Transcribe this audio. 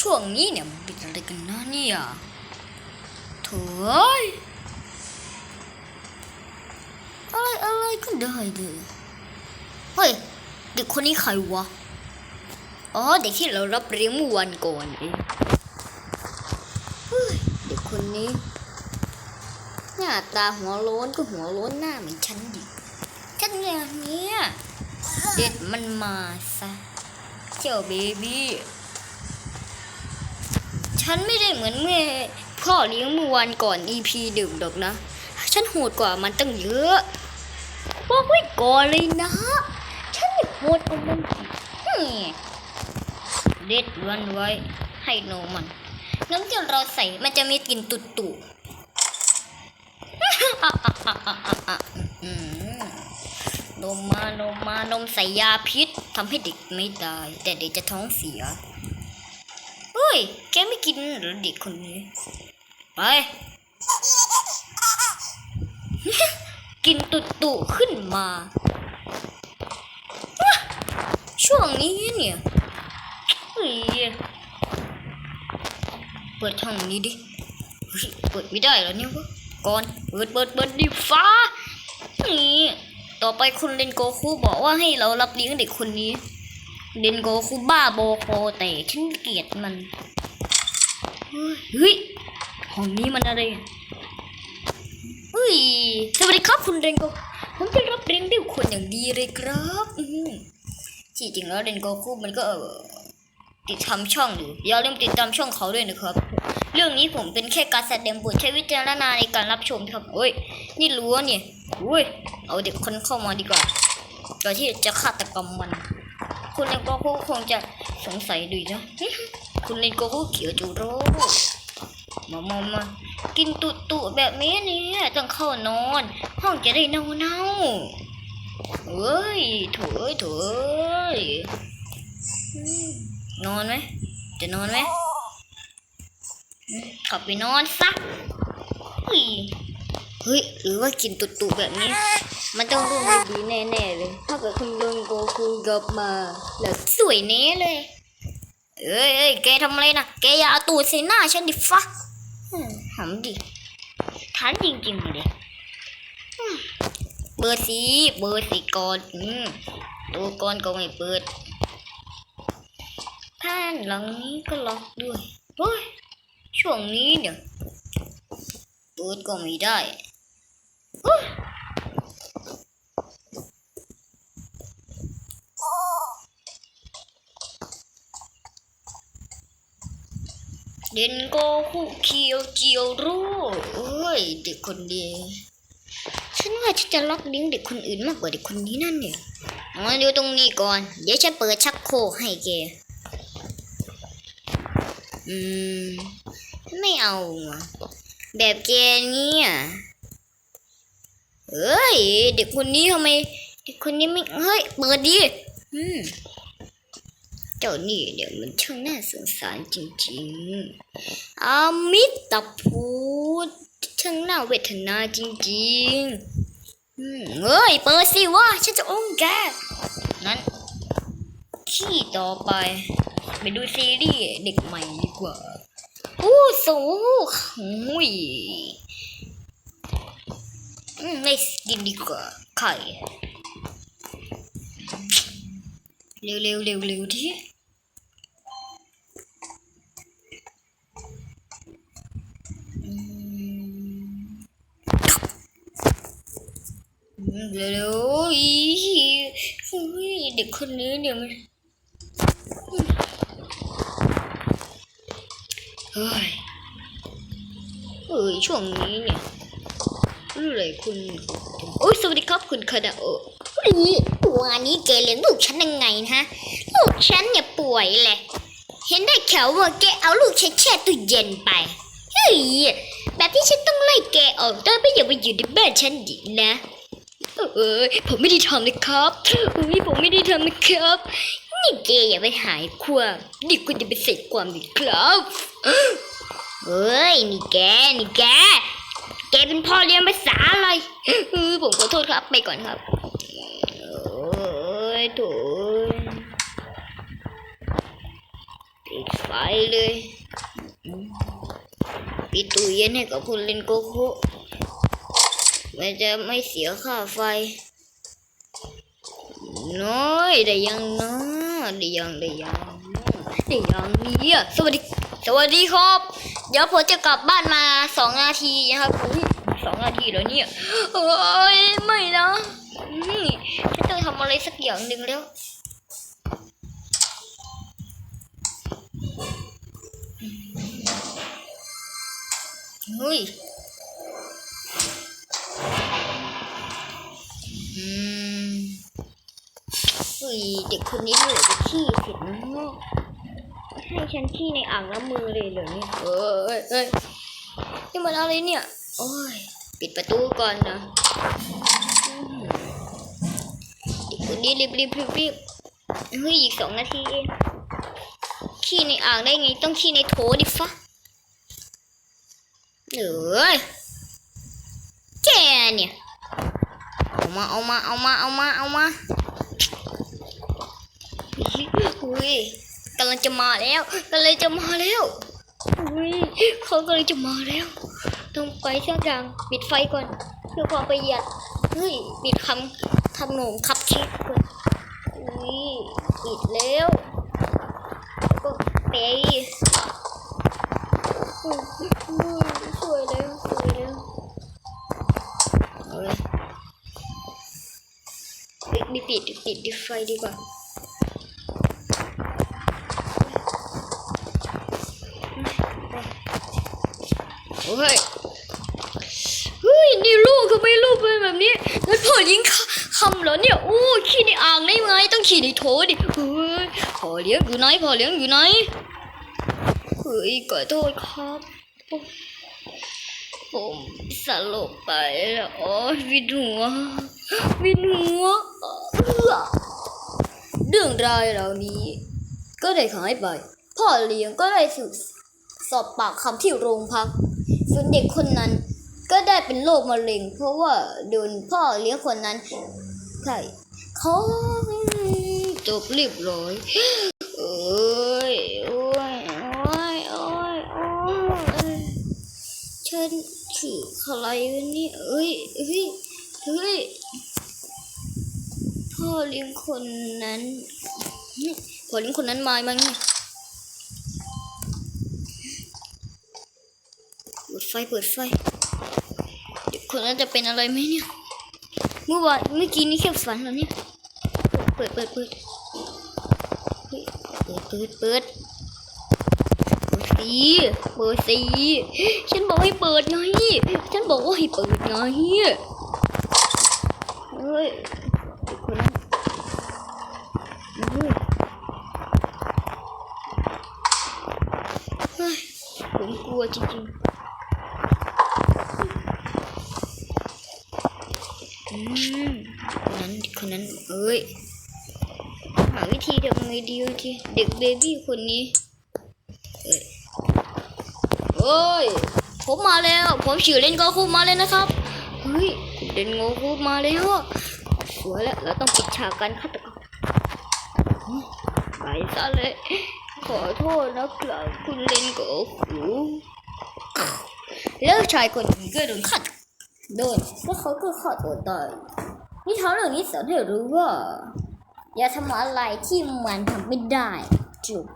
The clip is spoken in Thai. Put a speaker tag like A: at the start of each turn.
A: ช่วงนี้เนี่ยมันเป็นอะไรกันนะเนี่ยโถ่เอ้ยอะไรอะไรก็ได้เลยเฮ้ยเด็กคนนี้ใครวะ อ๋อเด็กที่เรารับเลี้ยงเมื่อวันก่อนเองเฮ้ยเด็กคนนี้ หน้าตาหัวโล้นก็หัวโล้นหน้าเหมือนฉันดิฉันอย่างเนี้ยเด็ดมันมาซะเจ้าเบบี้ ฉันไม่ได้เหมือนแม่พ่อเลี้ยงเมื่อวันก่อน EP ดึกดอกนะ ฉันโหดกว่ามันตั้งเยอะบอกไว้ก่อนเลยนะ ฉันไม่โหดกว่ามันอีกฮึ่มเด็ดวันไว้ ให้โนมัน น้ำที่เราใส่มันจะมีกลิ่นตุ่ตุนมมานมมานมใส่ยาพิษทำให้เด็กไม่ตายแต่เด็กจะท้องเสีย ฮ้ย แกไม่กินหรอเด็กคนนี้ ไป กินตุตุขึ้นมา ช่วงนี้เนี่ยเฮ้ยเปิดช่องนี้ดิเฮ้ยเปิดไม่ได้แล้วเนี่ยวะก่อน เปิดเปิดเปิดดิฟ้า นี่ ต่อไปคุณเลนโกคูบอกว่าให้เรารับเลี้ยงเด็กคนนี้ เลนโกคูบ้าโบโคแต่ฉันเกลียดมันเฮ้ยห้องนี้มันอะไรเฮ้ยสวัสดีครับคุณเรนโกผมจะรับเลี้ยงดูคนอย่างดีเลยครับที่จริงแล้วเรนโกคุมันก็ติดทำช่องอยู่อย่าลืมติดตามช่องเขาด้วยนะครับ เรื่องนี้ผมเป็นแค่การแสดงบทใช้วิจารณญาณในการรับชมครับเฮ้ยนี่รู้วเนี่ยอุ้ยเอาเด็กคนเข้ามาดีกว่าก่อนที่จะฆาตกรรมมัน คุณเรนโกคุคงจะสงสัยดูนะคุณเรนโกคุเขียวจูโร่มามามากินตุตุแบบนี้เนี่ยต้องเข้านอน ห้องจะได้เน่าเน่าๆเอ้ยถุยถุยอืมนอนไหมจะนอนไหมอืมกลับไปนอนซะเฮ้ยเฮ้ยหรือว่ากินตุตุแบบนี้ มันต้องรู้ไม่ดีแน่ๆเลย ถ้าเกิดคุณโดนโกคูกลับมาแล้วสวยเน้เลย เอ้ยเอ้ยแกทำอะไรนะแกอย่าเอาตูดใส่หน้าฉันดิฟ้าอืมหำดิทันจริงๆเลยอืมเปิดสิเปิดสิก่อนอืมตัวก่อนก็ไม่เปิดท่านหลังนี้ก็ล็อกด้วยโอ้ยช่วงนี้เนี่ยเปิดก็ไม่ได้โอ้ย เด่นโกคุเคียวเจียวรู้เอ้ยเด็กคนดีฉันว่าฉันจะล็อกดิ้งเด็กคนอื่นมากกว่าเด็กคนนี้นั่นเนี่ยมาดูตรงนี้ก่อน เดี๋ยวฉันเปิดชักโครกให้แกอืม ไม่เอาแบบแกเนี่ยเอ้ย เด็กคนนี้ทำไม เด็กคนนี้ไม่ เฮ้ย เปิดดิ อืม จ้านี่เดี๋ยวมันช่างน่าสงสารจริงๆอามิตรพูดช่างน่าเวทนาจริงๆเอ้ย เปิดสิวะฉันจะอ้มแก นั้นที่ต่อไป ไปดูซีรีส์เด็กใหม่ดีกว่าอู้สูหุยอืมไม่กินดีกว่าไข่เร็วเร็วเร็วเร็วที่ เร็วเร็วอีอุ้ยเด็กคนนี้เนี่ยวมันเฮ้ยเฮ้ยช่วงนี้เนี่ยรู้เลยคุณโอ้ยสวัสดีครับคุณคาดาโอเฮ้ยวันนี้แกเลี้ยงลูกฉันยังไงนะลูกฉันเนี่ยป่วยเลยเห็นได้แข่วว่าแกเอาลูกฉันแช่ตู้เย็นไปเฮ้ยแบบที่ฉันต้องไล่แกออกได้ไม่อย่ามาอยู่ในบ้านฉันดินะ เอ้ยผมไม่ได้ทำนะครับเอ้ยผมไม่ได้ทำนะครับ นี่แกอย่าไปหายความนี่คุณจะไปเสร็จความดีครับเอ้ยนี่แกนี่แก แกเป็นพ่อเลี้ยงภาษาอะไรเออผมขอโทษครับไปก่อนครับโอ้ยโถยปิดไฟไปเลยอืมปิดตู้เย็นให้กับคนเล่นโกคุ มันจะไม่เสียค่าไฟ น้อยได้ยังนะได้ยังได้ยังได้ยังเนี่ยสวัสดี สวัสดีครับ เดี๋ยวผมจะกลับบ้านมาสองนาทีนะครับสองนาทีแล้วเนี่ยเอ้ยไม่นะฉันต้องทำอะไรสักอย่างหนึ่งแล้วเฮ้ย เฮ้ยเด็กคนนี้เมื่อไหร่จะขี้เสร็จนะให้ฉันขี้ในอ่างน้ำมือเลยเหรอเนี่ยเอ้ยเอ้ยนี่มันอะไรเนี่ย โอ้ย ปิดประตูก่อนนะเด็กคนนี้รีบรีบรีบรีบเฮ้ยอีกสองนาทีเองขี้ในอ่างได้ไงต้องขี้ในโถดิฟะเหลือแกเนี่ย เอามาเอามาเอามาเอามาเอามา อุ้ยกำลังจะมาแล้วกำลังจะมาแล้วอุ้ยเขากำลังจะมาแล้วต้องไปสักอย่างปิดไฟก่อนเพื่อความประหยัดเฮ้ยปิดคำทำหนมคับเค้กก่อนอุ้ยปิดแล้วก็เตะอุ้ยอุ้ยสวยแล้วสวยแล้วเฮ้ยปิดปิดปิดไฟดีกว่า โอ้ยเฮ้ยนี่ลูกทำไมลูกเป็นแบบนี้แล้วพ่อยิงคำเหรอเนี่ยโอ้ขี้ในอ่างได้ไงต้องขี้ในโถดิเฮ้ยพ่อเลี้ยงอยู่ไหนพ่อเลี้ยงอยู่ไหนเฮ้ยขอโทษครับผมสลบไปแล้วอ้ยวินหัววินหัวเดือเรื่องราวเหล่านี้ ก็ได้หายไป พ่อเลี้ยงก็ได้ถูกสอบปากคำที่โรงพัก ส่วนเด็กคนนั้นก็ได้เป็นโรคมะเร็ง เพราะว่าโดนพ่อเลี้ยงคนนั้นใช่เขาจบเรียบร้อยเอ้ยโอ้ยโอ้ยโอ้ยโอ้ยฉันขี่ใครวะนี่เอ้ยเฮ้ยเฮ้ยพ่อเลี้ยงคนนั้นพ่อเลี้ยงคนนั้นมาบ้างเนี่ย เปิดไฟเปิดไฟเด็กคนนั้นจะเป็นอะไรไหมเนี่ย เมื่อวานเมื่อกี้นี้แค่ฝันแล้วเนี่ย เปิดเปิดเปิดเปิดเปิดเปิดเปิดสีเปิดสีฉันบอกให้เปิดไงฉันบอกว่าให้เปิดไงเฮ้ยคนนั้นเฮ้ยเฮ้ยผมกลัวจริงๆ อืมคนนั้นคนนั้นเอ้ยหาวิธี ทำไงดีทีเด็กเบบี้คนนี้เอ้ยผมมาแล้ว ผมชื่อเล่นโกคูมาเลยนะครับเฮ้ยเล่นโกคูมาแล้วสวยแล้วเราต้องปิดฉากกันฆาตกรไปซะเลยขอโทษนะครับคุณเล่นโกคูแล้วชายคนนี้ก็โดนฆาตโดนแล้วเขาก็ฆ่าตัวตายนิทานเรื่องนี้สอนให้รู้ว่า อย่าทำอะไรที่มันทำไม่ได้จบ